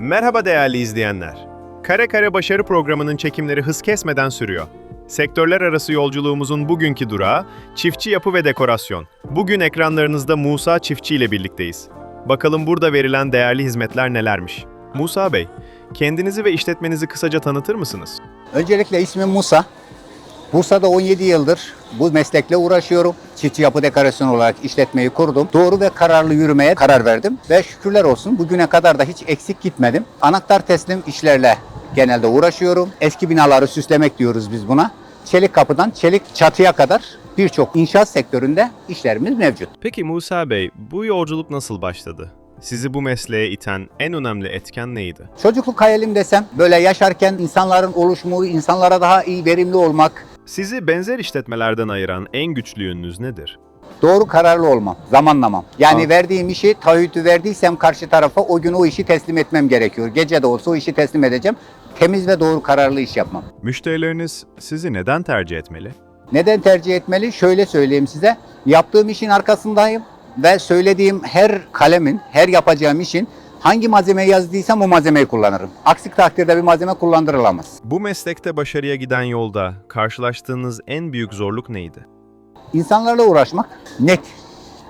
Merhaba değerli izleyenler. Kare Kare Başarı programının çekimleri hız kesmeden sürüyor. Sektörler arası yolculuğumuzun bugünkü durağı çiftçi yapı ve dekorasyon. Bugün ekranlarınızda Musa Çiftçi ile birlikteyiz. Bakalım burada verilen değerli hizmetler nelermiş? Musa Bey, kendinizi ve işletmenizi kısaca tanıtır mısınız? Öncelikle ismim Musa. Bursa'da 17 yıldır bu meslekle uğraşıyorum. Çiftçi yapı dekorasyon olarak işletmeyi kurdum. Doğru ve kararlı yürümeye karar verdim. Ve şükürler olsun bugüne kadar da hiç eksik gitmedim. Anahtar teslim işlerle genelde uğraşıyorum. Eski binaları süslemek diyoruz biz buna. Çelik kapıdan çelik çatıya kadar birçok inşaat sektöründe işlerimiz mevcut. Peki Musa Bey, bu yolculuk nasıl başladı? Sizi bu mesleğe iten en önemli etken neydi? Çocukluk hayalim desem böyle yaşarken insanların oluşumu, insanlara daha iyi verimli olmak, Sizi benzer işletmelerden ayıran en güçlü yönünüz nedir? Doğru kararlı olmam, zamanlamam. Yani Aa. verdiğim işi, taahhütü verdiysem karşı tarafa o gün o işi teslim etmem gerekiyor. Gece de olsa o işi teslim edeceğim. Temiz ve doğru kararlı iş yapmam. Müşterileriniz sizi neden tercih etmeli? Neden tercih etmeli? Şöyle söyleyeyim size. Yaptığım işin arkasındayım ve söylediğim her kalemin, her yapacağım işin hangi malzemeyi yazdıysam o malzemeyi kullanırım. Aksi takdirde bir malzeme kullandırılamaz. Bu meslekte başarıya giden yolda karşılaştığınız en büyük zorluk neydi? İnsanlarla uğraşmak net.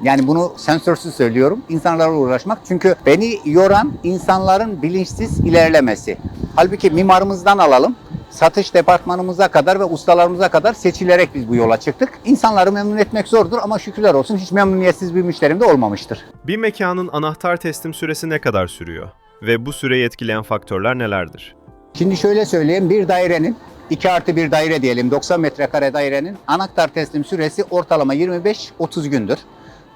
Yani bunu sensörsüz söylüyorum. İnsanlarla uğraşmak. Çünkü beni yoran insanların bilinçsiz ilerlemesi. Halbuki mimarımızdan alalım. Satış departmanımıza kadar ve ustalarımıza kadar seçilerek biz bu yola çıktık. İnsanları memnun etmek zordur ama şükürler olsun hiç memnuniyetsiz bir müşterim de olmamıştır. Bir mekanın anahtar teslim süresi ne kadar sürüyor? Ve bu süreyi etkileyen faktörler nelerdir? Şimdi şöyle söyleyeyim bir dairenin 2 artı bir daire diyelim 90 metrekare dairenin anahtar teslim süresi ortalama 25-30 gündür.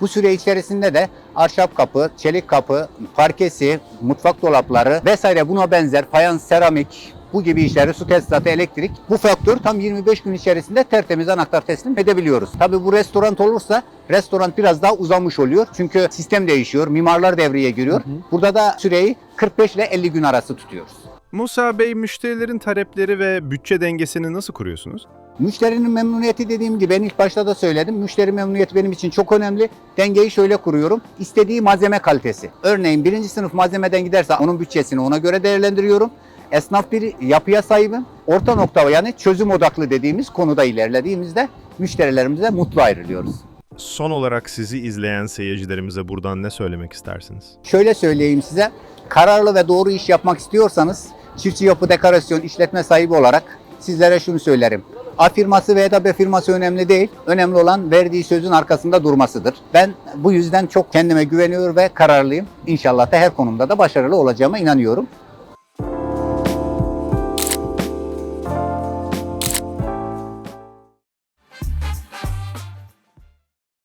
Bu süre içerisinde de ahşap kapı, çelik kapı, parkesi, mutfak dolapları vesaire buna benzer fayans, seramik, bu gibi işleri, su tesisatı, elektrik. Bu faktör tam 25 gün içerisinde tertemiz anahtar teslim edebiliyoruz. Tabi bu restoran olursa restoran biraz daha uzamış oluyor. Çünkü sistem değişiyor, mimarlar devreye giriyor. Burada da süreyi 45 ile 50 gün arası tutuyoruz. Musa Bey, müşterilerin talepleri ve bütçe dengesini nasıl kuruyorsunuz? Müşterinin memnuniyeti dediğim gibi ben ilk başta da söyledim. Müşteri memnuniyeti benim için çok önemli. Dengeyi şöyle kuruyorum. İstediği malzeme kalitesi. Örneğin birinci sınıf malzemeden giderse onun bütçesini ona göre değerlendiriyorum. Esnaf bir yapıya sahibim. Orta nokta yani çözüm odaklı dediğimiz konuda ilerlediğimizde müşterilerimize mutlu ayrılıyoruz. Son olarak sizi izleyen seyircilerimize buradan ne söylemek istersiniz? Şöyle söyleyeyim size. Kararlı ve doğru iş yapmak istiyorsanız çiftçi yapı dekorasyon işletme sahibi olarak sizlere şunu söylerim. A firması veya da B firması önemli değil. Önemli olan verdiği sözün arkasında durmasıdır. Ben bu yüzden çok kendime güveniyor ve kararlıyım. İnşallah da her konumda da başarılı olacağıma inanıyorum.